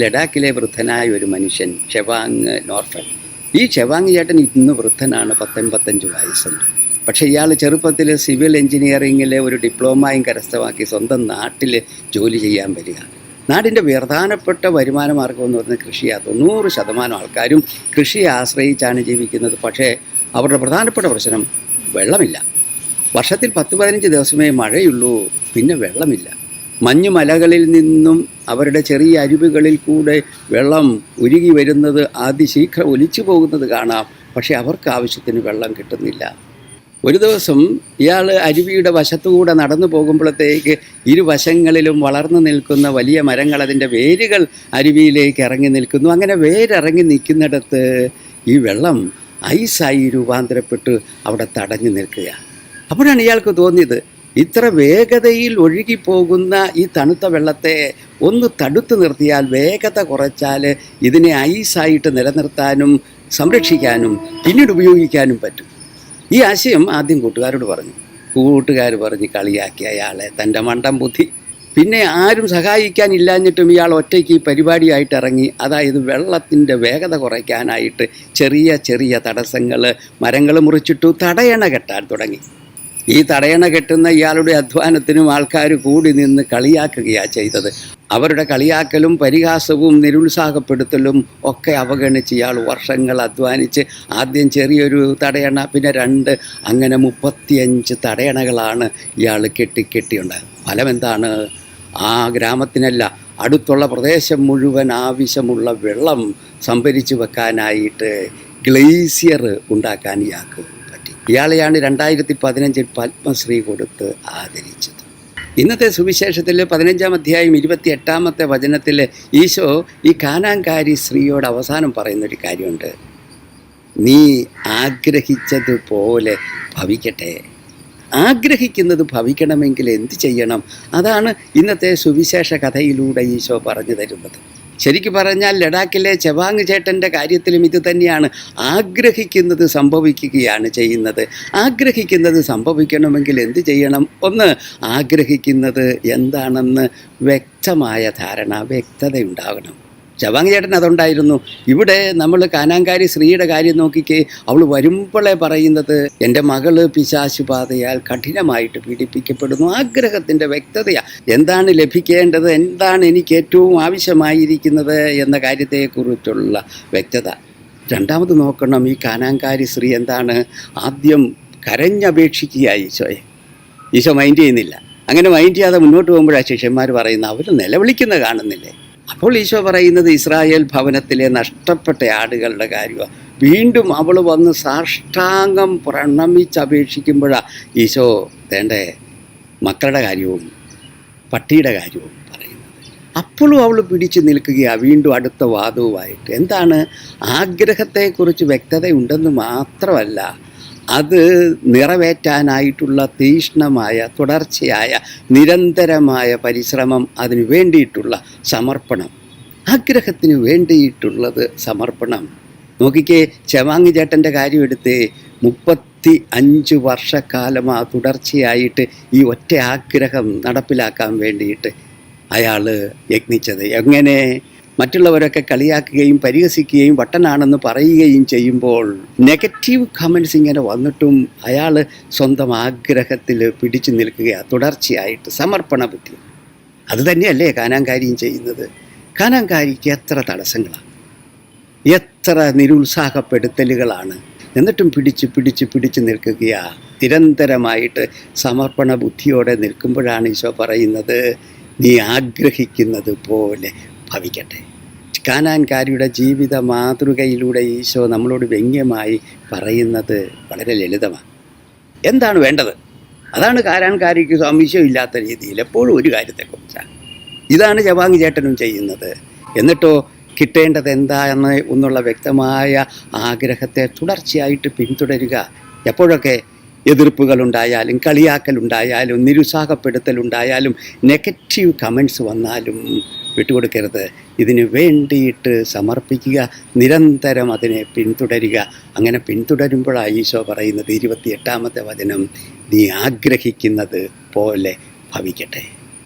ലഡാക്കിലെ വൃദ്ധനായ ഒരു മനുഷ്യൻ ഷെവാങ് നോർഫൽ. ഈ ഷെവാങ് ചേട്ടൻ ഇന്ന് വൃദ്ധനാണ് പത്തൊൻപത്തഞ്ച് വയസ്സുണ്ട്. പക്ഷേ ഇയാൾ ചെറുപ്പത്തിൽ സിവിൽ എഞ്ചിനീയറിങ്ങിലെ ഒരു ഡിപ്ലോമയും കരസ്ഥമാക്കി സ്വന്തം നാട്ടിൽ ജോലി ചെയ്യാൻ വരിക നാടിന്റെ പ്രധാനപ്പെട്ട വരുമാന മാർഗം എന്ന് പറയുന്നത് കൃഷിയാണ് തൊണ്ണൂറ് ശതമാനം ആൾക്കാരും കൃഷിയെ ആശ്രയിച്ചാണ് ജീവിക്കുന്നത്. പക്ഷേ അവരുടെ പ്രധാനപ്പെട്ട പ്രശ്നം വെള്ളമില്ല. വർഷത്തിൽ പത്ത് പതിനഞ്ച് ദിവസമേ മഴയുള്ളൂ പിന്നെ വെള്ളമില്ല. മഞ്ഞുമലകളിൽ നിന്നും അവരുടെ ചെറിയ അരുവികളിൽ കൂടെ വെള്ളം ഉരുകി വരുന്നത് അതിശീഘ്രം ഒലിച്ചു പോകുന്നത് കാണാം. പക്ഷേ അവർക്ക് ആവശ്യത്തിന് വെള്ളം കിട്ടുന്നില്ല. ഒരു ദിവസം ഇയാൾ അരുവിയുടെ വശത്തുകൂടെ നടന്നു പോകുമ്പോഴത്തേക്ക് ഇരുവശങ്ങളിലും വളർന്നു നിൽക്കുന്ന വലിയ മരങ്ങൾ അതിന്റെ വേരുകൾ അരുവിയിലേക്ക് ഇറങ്ങി നിൽക്കുന്നു. അങ്ങനെ വേരിറങ്ങി നിൽക്കുന്നിടത്ത് ഈ വെള്ളം ഐസായി രൂപാന്തരപ്പെട്ട് അവിടെ തടഞ്ഞു നിൽക്കുക അപ്പോഴാണ് ഇയാൾക്ക് തോന്നിയത് ഇത്ര വേഗതയിൽ ഒഴുകിപ്പോകുന്ന ഈ തണുത്ത വെള്ളത്തെ ഒന്ന് തടുത്തു നിർത്തിയാൽ വേഗത കുറച്ചാൽ ഇതിനെ ഐസായിട്ട് നിലനിർത്താനും സംരക്ഷിക്കാനും പിന്നീട് ഉപയോഗിക്കാനും പറ്റും. ഈ ആശയം ആദ്യം കൂട്ടുകാരോട് പറഞ്ഞു. കൂട്ടുകാർ പറഞ്ഞ് കളിയാക്കി അയാളെ തന്റെ മണ്ടം ബുദ്ധി പിന്നെ ആരും സഹായിക്കാനില്ലാഞ്ഞിട്ടും ഇയാൾ ഒറ്റയ്ക്ക് ഈ പരിപാടിയായിട്ട് ഇറങ്ങി. അതായത് വെള്ളത്തിന്റെ വേഗത കുറയ്ക്കാനായിട്ട് ചെറിയ ചെറിയ തടസ്സങ്ങൾ മരങ്ങൾ മുറിച്ചിട്ടു തടയണ കെട്ടാൻ തുടങ്ങി. ഈ തടയണ കെട്ടുന്ന ഇയാളുടെ അധ്വാനത്തിനും ആൾക്കാർ കൂടി നിന്ന് കളിയാക്കുകയാണ് ചെയ്തത്. അവരുടെ കളിയാക്കലും പരിഹാസവും നിരുത്സാഹപ്പെടുത്തലും ഒക്കെ അവഗണിച്ച് ഇയാൾ വർഷങ്ങൾ അധ്വാനിച്ച് ആദ്യം ചെറിയൊരു തടയണ പിന്നെ രണ്ട് അങ്ങനെ മുപ്പത്തിയഞ്ച് തടയണകളാണ് ഇയാൾ കെട്ടി കെട്ടിയുണ്ടായത്. ഫലം എന്താണ് ആ ഗ്രാമത്തിനല്ല അടുത്തുള്ള പ്രദേശം മുഴുവൻ ആവശ്യമുള്ള വെള്ളം സംഭരിച്ചു വെക്കാനായിട്ട് ഗ്ലേസിയർ ഉണ്ടാക്കാൻ ഇയാൾക്ക് ഇയാളെയാണ് രണ്ടായിരത്തി പതിനഞ്ചിൽ പത്മശ്രീ കൊടുത്ത് ആദരിച്ചത്. ഇന്നത്തെ സുവിശേഷത്തിൽ പതിനഞ്ചാം അധ്യായം ഇരുപത്തി എട്ടാമത്തെ വചനത്തിൽ ഈശോ ഈ കാനാങ്കാരി സ്ത്രീയോട് അവസാനം പറയുന്നൊരു കാര്യമുണ്ട്. നീ ആഗ്രഹിച്ചതുപോലെ ഭവിക്കട്ടെ. ആഗ്രഹിക്കുന്നത് ഭവിക്കണമെങ്കിൽ എന്ത് ചെയ്യണം? അതാണ് ഇന്നത്തെ സുവിശേഷ കഥയിലൂടെ ഈശോ പറഞ്ഞു തരുന്നത്. ശരിക്കു പറഞ്ഞാൽ ലഡാക്കിലെ ചെവാങ് ചേട്ടന്റെ കാര്യത്തിലും ഇത് തന്നെയാണ്. ആഗ്രഹിക്കുന്നത് സംഭവിക്കുകയാണ് ചെയ്യുന്നത്. ആഗ്രഹിക്കുന്നത് സംഭവിക്കണമെങ്കിൽ എന്ത് ചെയ്യണം? ഒന്ന് ആഗ്രഹിക്കുന്നത് എന്താണെന്ന് വ്യക്തമായ ധാരണ വ്യക്തതയുണ്ടാകണം. ചവാങ് ചേട്ടൻ അതുണ്ടായിരുന്നു. ഇവിടെ നമ്മൾ കാനാങ്കാരി സ്ത്രീയുടെ കാര്യം നോക്കിക്കേ അവൾ വരുമ്പോഴേ പറയുന്നത് എന്റെ മകൾ പിശാശുപാതയാൽ കഠിനമായിട്ട് പീഡിപ്പിക്കപ്പെടുന്നു. ആഗ്രഹത്തിന്റെ വ്യക്തതയാണ് എന്താണ് ലഭിക്കേണ്ടത്? എന്താണ് എനിക്ക് ഏറ്റവും ആവശ്യമായിരിക്കുന്നത് എന്ന കാര്യത്തെക്കുറിച്ചുള്ള വ്യക്തത. രണ്ടാമത് നോക്കണം ഈ കാനാങ്കാരി സ്ത്രീ എന്താണ് ആദ്യം കരഞ്ഞപേക്ഷിക്കുക ഈശോയെ. ഈശോ മൈൻഡ് ചെയ്യുന്നില്ല. അങ്ങനെ മൈൻഡ് ചെയ്യാതെ മുന്നോട്ട് പോകുമ്പോഴാണ് ശിഷ്യന്മാർ പറയുന്നത്. അവർ നിലവിളിക്കുന്ന കാണുന്നില്ലേ? അപ്പോൾ ഈശോ പറയുന്നത് ഇസ്രായേൽ ഭവനത്തിലെ നഷ്ടപ്പെട്ട ആടുകളുടെ കാര്യമാണ് വീണ്ടും അവൾ വന്ന് സാഷ്ടാംഗം പ്രണമിച്ചപേക്ഷിക്കുമ്പോഴാണ് ഈശോ വേണ്ടേ മക്കളുടെ കാര്യവും പട്ടിയുടെ കാര്യവും പറയുന്നത്. അപ്പോഴും അവൾ പിടിച്ചു നിൽക്കുകയാണ് വീണ്ടും അടുത്ത വാദവുമായിട്ട്. എന്താണ്? ആഗ്രഹത്തെക്കുറിച്ച് വ്യക്തതയുണ്ടെന്ന് മാത്രമല്ല അത് നിറവേറ്റാനായിട്ടുള്ള തീഷ്ണമായ തുടർച്ചയായ നിരന്തരമായ പരിശ്രമം അതിനു വേണ്ടിയിട്ടുള്ള സമർപ്പണം. ആഗ്രഹത്തിന് വേണ്ടിയിട്ടുള്ളത് സമർപ്പണം. നോക്കിക്കേ ചെവാങ്ങി ചേട്ടന്റെ കാര്യം എടുത്ത് മുപ്പത്തി അഞ്ച് വർഷക്കാലം ആ തുടർച്ചയായിട്ട് ഈ ഒറ്റ ആഗ്രഹം നടപ്പിലാക്കാൻ വേണ്ടിയിട്ട് അയാൾ യത്നിച്ചത്. എങ്ങനെ? മറ്റുള്ളവരൊക്കെ കളിയാക്കുകയും പരിഹസിക്കുകയും വട്ടനാണെന്ന് പറയുകയും ചെയ്യുമ്പോൾ നെഗറ്റീവ് കമൻസ് ഇങ്ങനെ വന്നിട്ടും അയാൾ സ്വന്തം ആഗ്രഹത്തിൽ പിടിച്ചു നിൽക്കുകയാണ് തുടർച്ചയായിട്ട് സമർപ്പണ ബുദ്ധി. അത് തന്നെയല്ലേ കാനാങ്കാരിയും ചെയ്യുന്നത്? കാനാങ്കാരിക്ക് എത്ര തടസ്സങ്ങളാണ്? എത്ര നിരുത്സാഹപ്പെടുത്തലുകളാണ്? എന്നിട്ടും പിടിച്ച് പിടിച്ച് പിടിച്ച് നിൽക്കുകയാണ് നിരന്തരമായിട്ട് സമർപ്പണ ബുദ്ധിയോടെ നിൽക്കുമ്പോഴാണ് ഈശോ പറയുന്നത് നീ ആഗ്രഹിക്കുന്നത് പോലെ ഭവിക്കട്ടെ. കാനാൻകാരിയുടെ ജീവിത മാതൃകയിലൂടെ ഈശോ നമ്മളോട് വ്യംഗ്യമായി പറയുന്നത് വളരെ ലളിതമാണ്. എന്താണ് വേണ്ടത്? അതാണ് കാരാൻകാരിക്ക് സംശയമില്ലാത്ത രീതിയിൽ എപ്പോഴും ഒരു കാര്യത്തെക്കുറിച്ചാണ് ഇതാണ് ജവാങ് ചേട്ടനും ചെയ്യുന്നത്. എന്നിട്ടോ കിട്ടേണ്ടത് എന്താണെന്ന് എന്നുള്ള വ്യക്തമായ ആഗ്രഹത്തെ തുടർച്ചയായിട്ട് പിന്തുടരുക എപ്പോഴൊക്കെ എതിർപ്പുകളുണ്ടായാലും കളിയാക്കലുണ്ടായാലും നിരുത്സാഹപ്പെടുത്തലുണ്ടായാലും നെഗറ്റീവ് കമൻസ് വന്നാലും വിട്ടുകൊടുക്കരുത്. ഇതിന് വേണ്ടിയിട്ട് സമർപ്പിക്കുക നിരന്തരം അതിനെ പിന്തുടരുക. അങ്ങനെ പിന്തുടരുമ്പോഴാണ് ഈശോ പറയുന്നത് ഇരുപത്തിയെട്ടാമത്തെ വചനം നീ ആഗ്രഹിക്കുന്നത് പോലെ ഭവിക്കട്ടെ.